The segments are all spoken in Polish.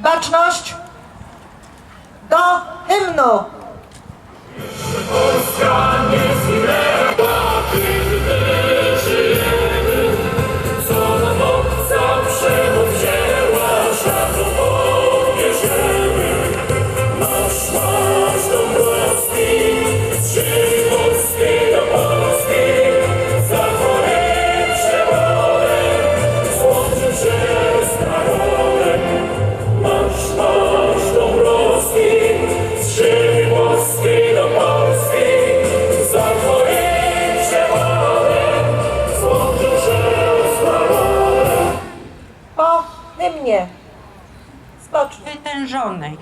Baczność! Do hymnu! Po Spocznij. wytężonej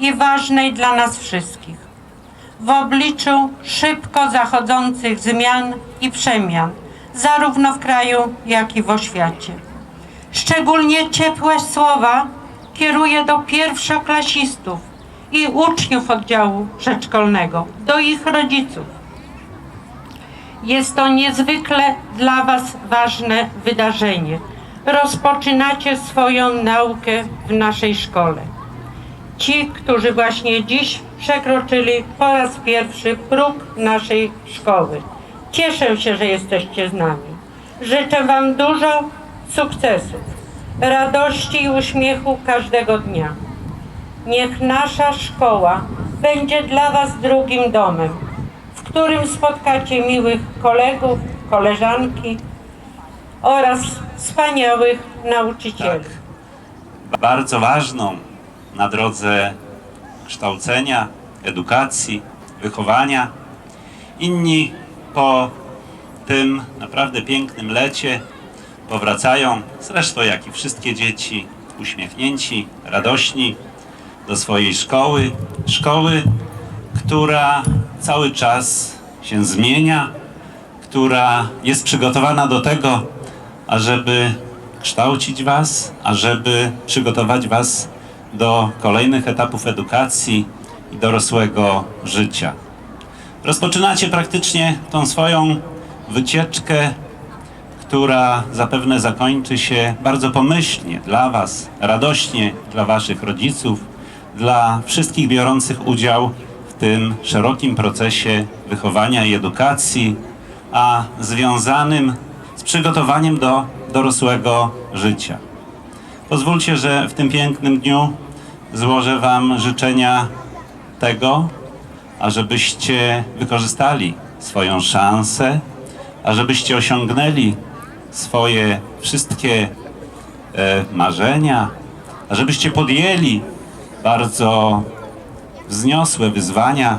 i ważnej dla nas wszystkich. W obliczu szybko zachodzących zmian i przemian, zarówno w kraju, jak i w oświacie. Szczególnie ciepłe słowa kieruję do pierwszoklasistów i uczniów oddziału przedszkolnego, do ich rodziców. Jest to niezwykle dla Was ważne wydarzenie. Rozpoczynacie swoją naukę w naszej szkole. Ci, którzy właśnie dziś przekroczyli po raz pierwszy próg naszej szkoły. Cieszę się, że jesteście z nami. Życzę Wam dużo sukcesów, radości i uśmiechu każdego dnia. Niech nasza szkoła będzie dla Was drugim domem, w którym spotkacie miłych kolegów, koleżanki oraz wspaniałych nauczycieli. bardzo ważną na drodze kształcenia, edukacji, wychowania. Inni po tym naprawdę pięknym lecie powracają, zresztą jak i wszystkie dzieci, uśmiechnięci, radośni do swojej szkoły. Szkoły, która cały czas się zmienia, która jest przygotowana do tego, ażeby kształcić Was, ażeby przygotować Was do kolejnych etapów edukacji i dorosłego życia. Rozpoczynacie praktycznie tą swoją wycieczkę, która zapewne zakończy się bardzo pomyślnie dla Was, radośnie dla Waszych rodziców, dla wszystkich biorących udział w tym szerokim procesie wychowania i edukacji, a związanym przygotowaniem do dorosłego życia. Pozwólcie, że w tym pięknym dniu złożę Wam życzenia tego, ażebyście wykorzystali swoją szansę, ażebyście osiągnęli swoje wszystkie e, marzenia, ażebyście podjęli bardzo wzniosłe wyzwania,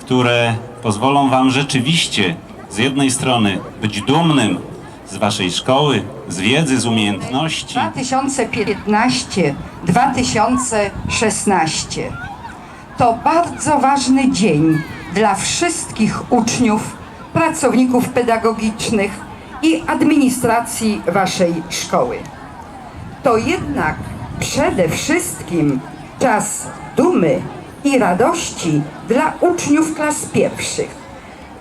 które pozwolą Wam rzeczywiście z jednej strony być dumnym z Waszej szkoły, z wiedzy, z umiejętności, 2015-2016 to bardzo ważny dzień dla wszystkich uczniów, pracowników pedagogicznych i administracji Waszej szkoły. To jednak przede wszystkim czas dumy i radości dla uczniów klas pierwszych,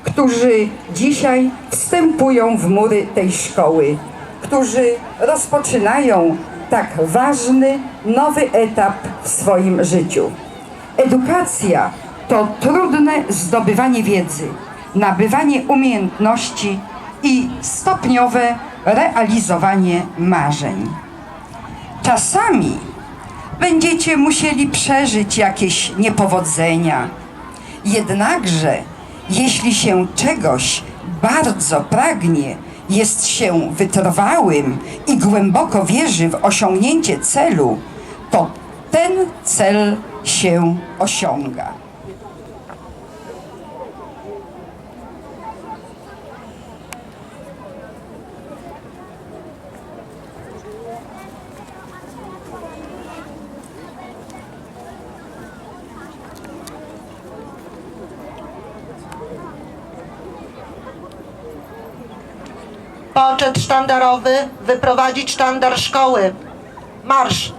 którzy dzisiaj wstępują w mury tej szkoły, którzy rozpoczynają tak ważny, nowy etap w swoim życiu. Edukacja to trudne zdobywanie wiedzy, nabywanie umiejętności i stopniowe realizowanie marzeń. Czasami będziecie musieli przeżyć jakieś niepowodzenia. Jednakże, jeśli się czegoś bardzo pragnie, jest się wytrwałym i głęboko wierzy w osiągnięcie celu, to ten cel się osiąga. Poczet sztandarowy wyprowadzić sztandar szkoły. Marsz!